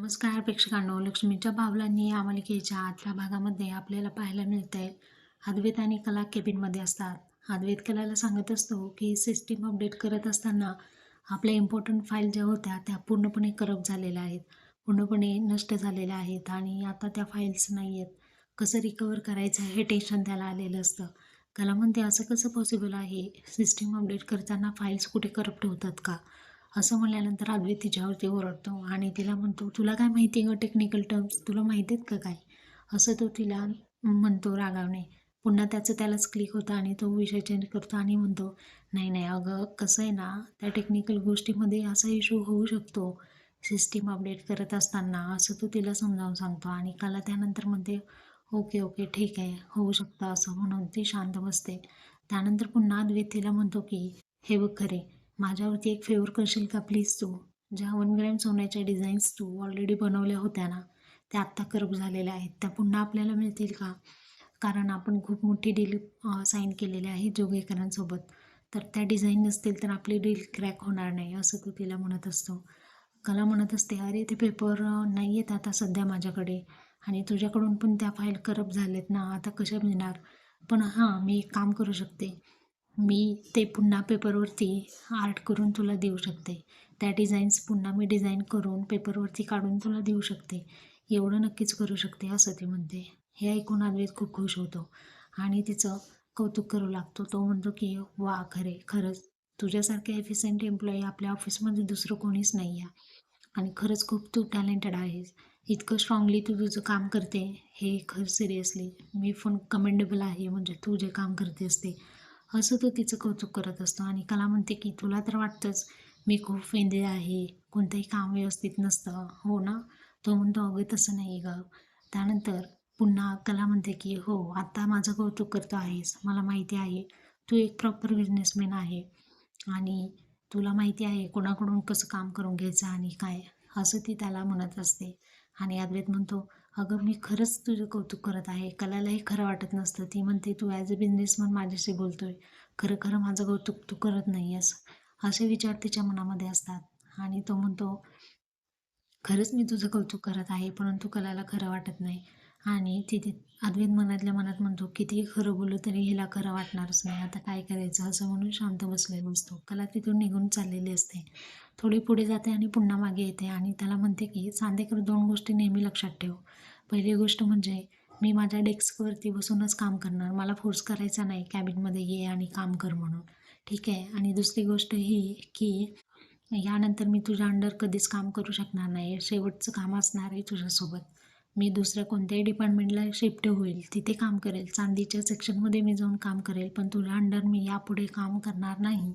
नमस्कार प्रेक्षकांनो. लक्ष्मीच्या बावलांनी या मालिकेच्या आतल्या भागामध्ये आपल्याला पाहायला मिळत आहे अद्वैत आणि कला केबिनमध्ये असतात. अद्वैत कलाला सांगत असतो की सिस्टीम अपडेट करत असताना आपल्या इम्पॉर्टंट फाईल ज्या होत्या त्या पूर्णपणे करप्ट झालेल्या आहेत. पूर्णपणे नष्ट झालेल्या आहेत आणि आता त्या फाईल्स नाही आहेत कसं रिकवर करायचं हे टेन्शन त्याला आलेलं असतं. कला म्हणते असं कसं पॉसिबल आहे? सिस्टीम अपडेट करताना फाईल्स कुठे करप्ट होतात का? असं म्हणल्यानंतर अद्वैत तिच्यावरती ओरडतो आणि तिला म्हणतो तुला काय माहिती आहे ग टेक्निकल टर्म्स तुला माहिती आहेत का काय? असं तो तिला म्हणतो रागावणे. पुन्हा त्याचं त्यालाच क्लिक होतं आणि तो विषय चेंज करतो आणि म्हणतो नाही नाही अगं कसं आहे ना त्या टेक्निकल गोष्टीमध्ये असा इशू होऊ शकतो. सिस्टीम अपडेट करत असताना असं तो तिला समजावून सांगतो आणि काला त्यानंतर म्हणते ओके ओके ठीक आहे होऊ शकतं असं म्हणून ती शांत बसते. त्यानंतर पुन्हा अद्वैत तिला म्हणतो की हे बघ खरे माझ्यावरती एक फेवर करशील का? प्लीज तू. ज्या वन ग्रॅम सोन्याच्या डिझाईन्स तू ऑलरेडी बनवल्या होत्या ना त्या आत्ता करप झालेल्या आहेत. त्या पुन्हा आपल्याला मिळतील का? कारण आपण खूप मोठी डील साईन केलेली आहे जोगेकरांसोबत. तर त्या डिझाईन नसतील तर आपली डील क्रॅक होणार नाही असं तू तिला म्हणत असतो. कला म्हणत असते अरे ते पेपर नाही आहेत आता सध्या माझ्याकडे. आणि तुझ्याकडून पण त्या फाईल करप आहेत ना आता कशा मिळणार? पण हां मी एक काम करू शकते. मी ते पुन्हा पेपरवरती आर्ट करून तुला देऊ शकते. त्या डिझाईन्स पुन्हा मी डिझाईन करून पेपरवरती काढून तुला देऊ शकते. एवढं नक्कीच करू शकते असं ती म्हणते. हे ऐकून अद्वैत खूप खुश होतो आणि तिचं कौतुक करू लागतो. तो म्हणतो की वा खरे खरंच. तुझ्यासारखे एफिशियंट एम्प्लॉई आपल्या ऑफिसमध्ये दुसरं कोणीच नाही आहे आणि खरंच खूप तू टॅलेंटेड आहेस. इतकं स्ट्रॉंगली तू तुझं काम करते. हे खरं सिरियसली मी पण कमेंडेबल आहे. म्हणजे तू जे काम करते असते असं तो तिचं कौतुक करत असतो आणि कला म्हणते की तुला तर वाटतंच मी खूप वेंदे आहे कोणतंही काम व्यवस्थित नसतं. हो ना? तो म्हणतो अगं तसं नाही गं. त्यानंतर पुन्हा कला म्हणते की हो आत्ता माझं कौतुक करतो आहेस मला माहिती आहे तू एक प्रॉपर बिझनेसमॅन आहे आणि तुला माहिती आहे कोणाकडून कसं काम करून घ्यायचं आणि काय. असं ती त्याला म्हणत असते. आणि अद्वैत म्हणतो अगं मी खरंच तुझं कौतुक करत आहे. कलालाही खरं वाटत नसतं. ती म्हणते तू ॲज अ बिझनेसमन माझ्याशी बोलतोय. खरं खरं माझं कौतुक तू करत नाही आहेस असे विचार तिच्या मनामध्ये असतात. आणि तो म्हणतो खरंच मी तुझं कौतुक करत आहे परंतु कलाला खरं वाटत नाही. आणि तिथे अद्वैत मनातल्या मनात म्हणतो कितीही खरं बोलू तरी हिला खरं वाटणारच नाही. आता काय करायचं? असं म्हणून शांत बसलेलो असतो. कला तिथून निघून चाललेली असते. थोडी पुढे जाते आणि पुन्हा मागे येते आणि त्याला म्हणते की चांदेकर दोन गोष्टी नेहमी लक्षात ठेव. पहिली गोष्ट म्हणजे मी माझ्या डेस्कवरती बसूनच काम करणार. मला फोर्स करायचा नाही कॅबिनमध्ये ये आणि काम कर म्हणून. ठीक आहे. आणि दुसरी गोष्ट ही की यानंतर मी तुझ्या अंडर कधीच काम करू शकणार नाही. शेवटचं काम असणार आहे तुझ्यासोबत. मी दुसऱ्या कोणत्याही डिपार्टमेंटला शिफ्ट होईल तिथे काम करेल. चांदीच्या सेक्शनमध्ये मी जाऊन काम करेल पण तुझ्या अंडर मी यापुढे काम करणार नाही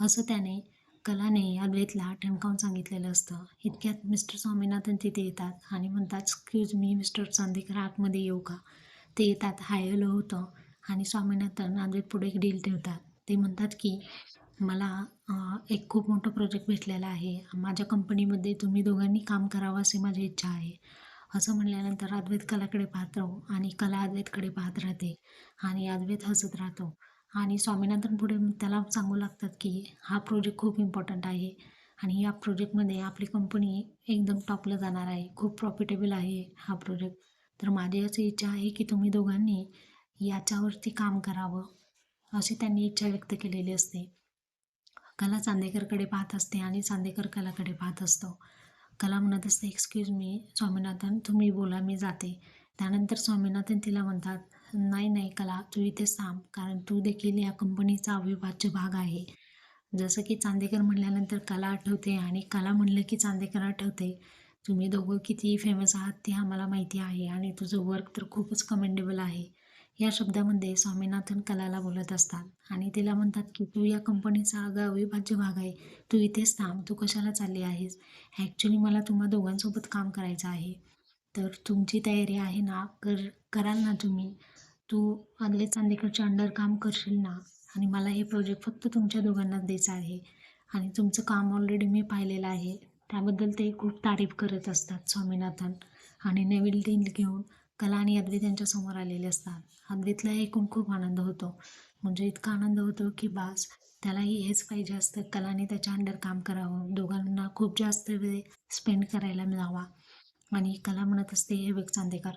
असं त्याने कलाने अद्वैतला ठणकावून सांगितलेलं असतं. इतक्यात मिस्टर स्वामीनाथन तिथे येतात आणि म्हणतात एक्सक्यूज मी मिस्टर चांदेकर आतमध्ये येऊ का? ते येतात हाय होतं. आणि स्वामीनाथन अद्वैत पुढे एक डील ठेवतात. ते म्हणतात की मला एक खूप मोठं प्रोजेक्ट भेटलेला आहे. माझ्या कंपनीमध्ये तुम्ही दोघांनी काम करावं अशी माझी इच्छा आहे. असं म्हणल्यानंतर अद्वैत कलाकडे पाहत राहू आणि कला अद्वैतकडे पाहत राहते आणि अद्वैत हसत राहतो. आणि स्वामीनाथन पुढे त्याला सांगू लागतात की हा प्रोजेक्ट खूप इम्पॉर्टंट आहे आणि या प्रोजेक्टमध्ये आपली कंपनी एकदम टॉपला जाणार आहे. खूप प्रॉफिटेबल आहे हा प्रोजेक्ट तर माझी अशी इच्छा आहे की तुम्ही दोघांनी याच्यावरती काम करावं अशी त्यांनी इच्छा व्यक्त केलेली असते. कला चांदेकरकडे पाहत असते आणि चांदेकर कलाकडे पाहत असतो. कला म्हणत असते एक्सक्यूज मी स्वामीनाथन तुम्ही बोला मी जाते. त्यानंतर स्वामीनाथन तिला म्हणतात नाही नाही कला तू इथेच थांब कारण तू देखील या कंपनीचा अविभाज्य भाग आहे. जसं की चांदेकर म्हणल्यानंतर कला आठवते आणि कला म्हणलं की चांदेकर आठवते. तुम्ही दोघं किती फेमस आहात ते आम्हाला माहिती आहे आणि तुझं वर्क तर खूपच कमेंडेबल आहे. या शब्दामध्ये स्वामीनाथन कलाला बोलत असतात. आणि तिला म्हणतात की तू या कंपनीचा अगं अविभाज्य भाग आहे. तू इथेच थांब. तू कशाला चालली आहेस? ॲक्च्युली मला तुम्हा दोघांसोबत काम करायचं आहे. तर तुमची तयारी आहे ना? कर कराल ना तुम्ही? तू आदले चांदेकरच्या अंडर काम करशील ना? आणि मला हे प्रोजेक्ट फक्त तुमच्या दोघांनाच द्यायचं आहे. आणि तुमचं काम ऑलरेडी मी पाहिलेलं आहे. त्याबद्दल ते खूप तारीफ करत असतात स्वामीनाथन. आणि नवीन डील घेऊन कला आणि अद्वैत त्यांच्यासमोर आलेले असतात. अद्वैतला ऐकून खूप आनंद होतो. म्हणजे इतका आनंद होतो की बास त्यालाही हेच पाहिजे असतं कलाने त्याच्या अंडर काम करावं. दोघांना खूप जास्त वेळ स्पेंड करायला मिळावा. आणि कला म्हणत असते हे विवेक चांदेकर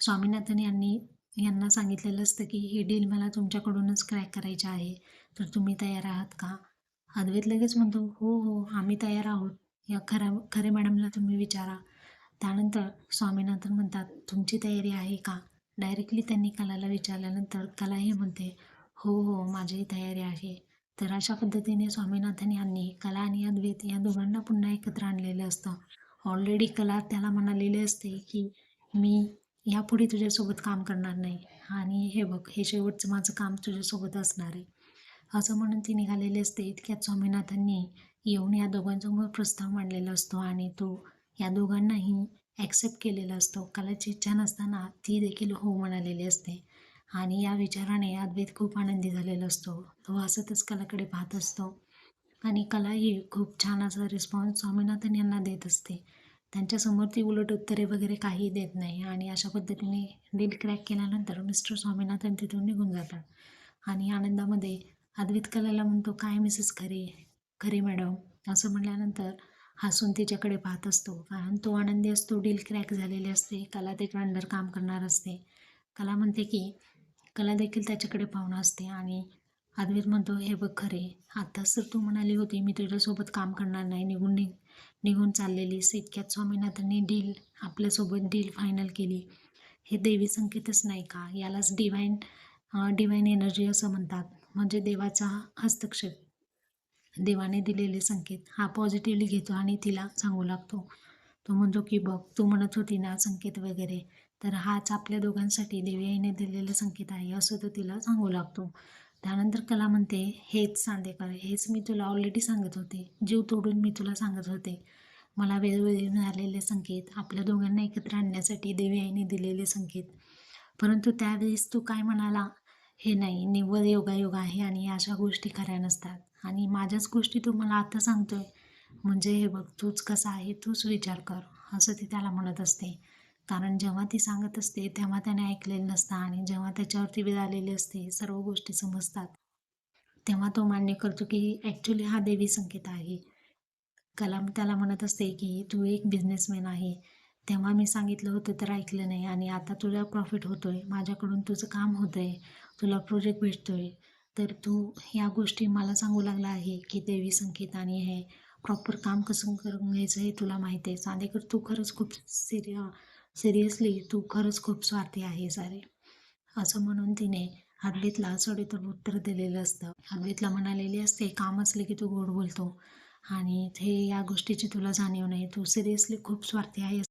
स्वामीनाथन यांनी यांना सांगितलेलं असतं की ही डील मला तुमच्याकडूनच क्रॅक करायची आहे. तर तुम्ही तयार आहात का? अद्वैत लगेच म्हणतो हो हो आम्ही तयार आहोत. या खऱ्या खरे मॅडमला तुम्ही विचारा. त्यानंतर स्वामीनाथन म्हणतात तुमची तयारी आहे का? डायरेक्टली त्यांनी कलाला विचारल्यानंतर कला हे म्हणते हो हो माझी तयारी आहे. तर अशा पद्धतीने स्वामीनाथन यांनी कला आणि अद्वैत या दोघांना पुन्हा एकत्र आणलेलं असतं. ऑलरेडी कला त्याला म्हणालेले असते की मी यापुढे तुझ्यासोबत काम करणार नाही आणि हे बघ हे शेवटचं माझं काम तुझ्यासोबत असणार आहे. असं म्हणून ती निघालेली असते. इतक्यात स्वामीनाथांनी येऊन या दोघांसमोर प्रस्ताव मांडलेला असतो आणि तो या दोघांनाही ॲक्सेप्ट केलेला असतो. कलाची इच्छा नसताना ती देखील हो म्हणालेली असते. आणि या विचाराने अद्वैत खूप आनंदी झालेला असतो. तो हसतच कलाकडे पाहत असतो. आणि कला ही खूप छान असा रिस्पॉन्स स्वामीनाथन यांना देत असते. त्यांच्यासमोर ती उलट उत्तरे वगैरे काही देत नाही. आणि अशा पद्धतीने डील क्रॅक केल्यानंतर मिस्टर स्वामीनाथन तिथून निघून जातात. आणि आनंदामध्ये अद्वैत कलाला म्हणतो काय मिसेस खरे? खरे मॅडम असं म्हणल्यानंतर हसून तिच्याकडे पाहत असतो. कारण तो आनंदी असतो डील क्रॅक झालेली असते कला त्याच्या अंडर काम करणार असते. कला म्हणते की कला देखील त्याच्याकडे पाहुणं असते आणि आदवीर म्हणतो हे बघ खरे आत्ताच तर तू म्हणाली होती मी तुझ्यासोबत काम करणार नाही निघून निघ निघून चाललेलीस इतक्यात स्वामीनाथांनी डील आपल्यासोबत डील फायनल केली. हे देवी संकेतच नाही का? यालाच डिवाईन डिवाईन एनर्जी असं म्हणतात. म्हणजे देवाचा हस्तक्षेप. देवाने दिलेले संकेत हा पॉझिटिव्हली घेतो आणि तिला सांगू लागतो. तो म्हणतो की बघ तू म्हणत होती ना संकेत वगैरे तर हाच आपल्या दोघांसाठी देवी आईने दिलेला संकेत आहे असं तो तिला सांगू लागतो. त्यानंतर कला म्हणते हेच सांदेकर हेच मी तुला ऑलरेडी सांगत होते. जीव तोडून मी तुला सांगत होते. मला वेळोवेळी मिळालेले संकेत आपल्या दोघांना एकत्र आणण्यासाठी देवी आईने दिलेले संकेत. परंतु त्यावेळेस तू काय म्हणाला? हे नाही निव्वळ योगायोग आहे आणि अशा गोष्टी खऱ्या नसतात. आणि माझ्याच गोष्टी तू मला आता सांगतोय. म्हणजे हे बघ तूच कसा आहे तूच विचार कर असं ती त्याला म्हणत असते. कारण जेव्हा ती सांगत असते तेव्हा त्याने ऐकलेलं नसतं आणि जेव्हा त्याच्यावरती वेळ आलेली असते सर्व गोष्टी समजतात. तेव्हा तो मान्य करतो की ॲक्च्युली हा देवी संकेत आहे. कलाम त्याला म्हणत असते की तू एक बिझनेसमॅन आहे. तेव्हा मी सांगितलं होतं तर ऐकलं नाही आणि आता तुला प्रॉफिट होतो आहे माझ्याकडून तुझं काम होतं आहे तुला प्रोजेक्ट भेटतो आहे तर तू ह्या गोष्टी मला सांगू लागला आहे की देवी संकेत आणि हे प्रॉपर काम कसं करून घ्यायचं हे तुला माहिती आहे. चांदेकर तू खरंच खूप सिरिय सिरियसली तू खरंच खूप स्वार्थी आहे सारे असं म्हणून तिने अद्वैतला सडेतोड उत्तर दिलेलं असतं. अद्वैतला म्हणालेली असते काम असले की तू गोड बोलतो आणि हे या गोष्टीची तुला जाणीव नाही. तू सिरियसली खूप स्वार्थी आहे